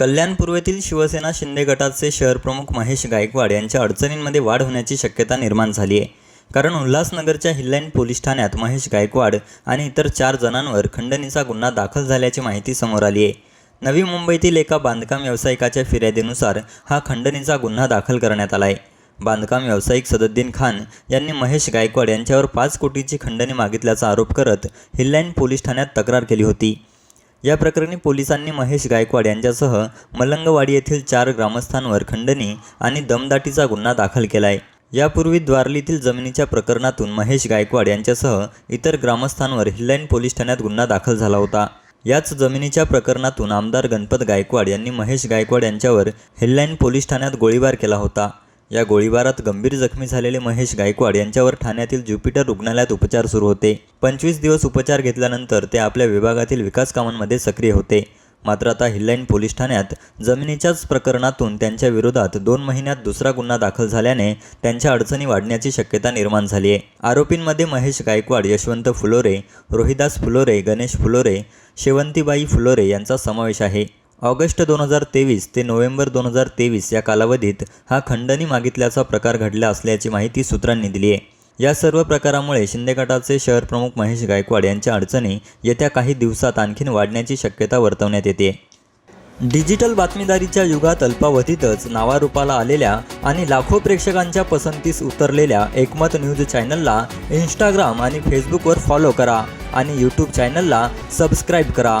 कल्याण पूर्वेतील शिवसेना शिंदे गटाचे शहर प्रमुख महेश गायकवाड यांच्या अडचणींमध्ये वाढ होण्याची शक्यता निर्माण झाली आहे. कारण उल्हासनगरच्या हिल्लाईन पोलीस ठाण्यात महेश गायकवाड आणि इतर चार जणांवर खंडणीचा गुन्हा दाखल झाल्याची माहिती समोर आली आहे. नवी मुंबईतील एका बांधकाम व्यावसायिकाच्या फिर्यादीनुसार हा खंडणीचा गुन्हा दाखल करण्यात आला आहे. बांधकाम व्यावसायिक सदद्दीन खान यांनी महेश गायकवाड यांच्यावर पाच कोटीची खंडणी मागितल्याचा आरोप करत हिल्लाईन पोलीस ठाण्यात तक्रार केली होती. या प्रकरणी पोलिसांनी महेश गायकवाड यांच्यासह मलंगवाडी येथील चार ग्रामस्थांवर खंडणी आणि दमदाटीचा गुन्हा दाखल केला आहे यापूर्वी द्वारलीतील जमिनीच्या प्रकरणातून महेश गायकवाड यांच्यासह इतर ग्रामस्थांवर हिल्लाईन पोलीस ठाण्यात गुन्हा दाखल झाला होता. याच जमिनीच्या प्रकरणातून आमदार गणपत गायकवाड यांनी महेश गायकवाड यांच्यावर हिल्लाईन पोलीस ठाण्यात गोळीबार केला होता. या गोळीबारात गंभीर जखमी झालेले महेश गायकवाड यांच्यावर ठाण्यातील ज्युपिटर रुग्णालयात उपचार सुरू होते. पंचवीस दिवस उपचार घेतल्यानंतर ते आपल्या विभागातील विकास कामांमध्ये सक्रिय होते. मात्र आता हिल्लाईन पोलीस ठाण्यात जमिनीच्याच प्रकरणातून त्यांच्या विरोधात दोन महिन्यात दुसरा गुन्हा दाखल झाल्याने त्यांच्या अडचणी वाढण्याची शक्यता निर्माण झाली आहे. आरोपींमध्ये महेश गायकवाड यशवंत फुलोरे रोहिदास फुलोरे गणेश फुलोरे शेवंतीबाई फुलोरे यांचा समावेश आहे. ऑगस्ट दोन हजार तेवीस ते नोव्हेंबर दोन हजार तेवीस या कालावधीत हा खंडणी मागितल्याचा प्रकार घडला असल्याची माहिती सूत्रांनी दिली आहे. या सर्व प्रकारामुळे शिंदे गटाचे शहर प्रमुख महेश गायकवाड यांच्या अडचणी येत्या काही दिवसात आणखीन वाढण्याची शक्यता वर्तवण्यात येते. डिजिटल बातमीदारीच्या युगात अल्पावधीतच नावारूपाला आलेल्या आणि लाखो प्रेक्षकांच्या पसंतीस उतरलेल्या एकमत न्यूज चॅनलला इंस्टाग्राम आणि फेसबुकवर फॉलो करा आणि यूट्यूब चॅनलला सबस्क्राईब करा.